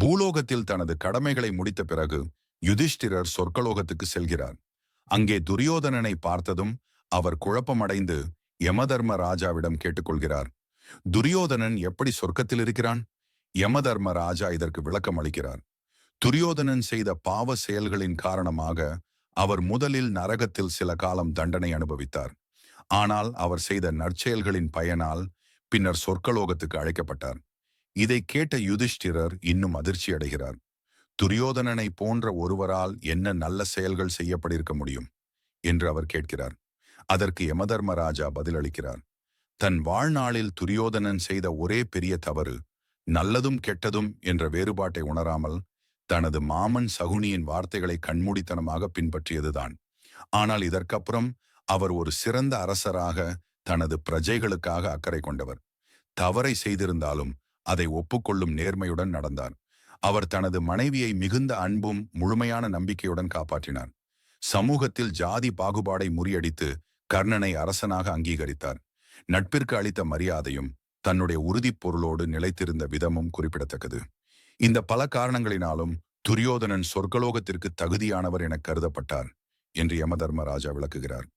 பூலோகத்தில் தனது கடமைகளை முடித்த பிறகு யுதிஷ்டிரர் சொர்க்கலோகத்துக்கு செல்கிறார். அங்கே துரியோதனனை பார்த்ததும் அவர் குழப்பமடைந்து யமதர்ம ராஜாவிடம் கேட்டுக்கொள்கிறார். துரியோதனன் எப்படி சொர்க்கத்தில் இருக்கிறான்? யமதர்ம ராஜா இதற்கு விளக்கம் அளிக்கிறார். துரியோதனன் செய்த பாவ செயல்களின் காரணமாக அவர் முதலில் நரகத்தில் சில காலம் தண்டனை அனுபவித்தார். ஆனால் அவர் செய்த நற்செயல்களின் பயனால் பின்னர் சொர்க்கலோகத்துக்கு அழைக்கப்பட்டார். இதை கேட்ட யுதிஷ்டிரர் இன்னும் அதிர்ச்சி அடைகிறார். துரியோதனனை போன்ற ஒருவரால் என்ன நல்ல செயல்கள் செய்யப்பட்டிருக்க முடியும்? என்று அவர் கேட்கிறார். அதற்கு யமதர்மராஜா பதிலளிக்கிறார். தன் வாழ்நாளில் துரியோதனன் செய்த ஒரே பெரிய தவறு நல்லதும் கெட்டதும் என்ற வேறுபாட்டை உணராமல் தனது மாமன் சகுனியின் வார்த்தைகளை கண்மூடித்தனமாக பின்பற்றியதுதான். ஆனால் இதற்கப்புறம் அவர் ஒரு சிறந்த அரசராக தனது பிரஜைகளுக்காக அக்கறை கொண்டவர். தவறை செய்திருந்தாலும் அதை ஒப்புக்கொள்ளும் நேர்மையுடன் நடந்தார் அவர் தனது மனைவியை மிகுந்த அன்பும் முழுமையான நம்பிக்கையுடன் காப்பாற்றினார். சமூகத்தில் ஜாதி பாகுபாடை முறியடித்து கர்ணனை அரசனாக அங்கீகரித்தார். நட்பிற்கு அளித்த மரியாதையும் தன்னுடைய உறுதிப் பொருளோடு நிலைத்திருந்த விதமும் குறிப்பிடத்தக்கது. இந்த பல காரணங்களினாலும் துரியோதனன் சொர்க்கலோகத்திற்கு தகுதியானவர் என கருதப்பட்டார் என்று யமதர்மராஜா விளக்குகிறார்.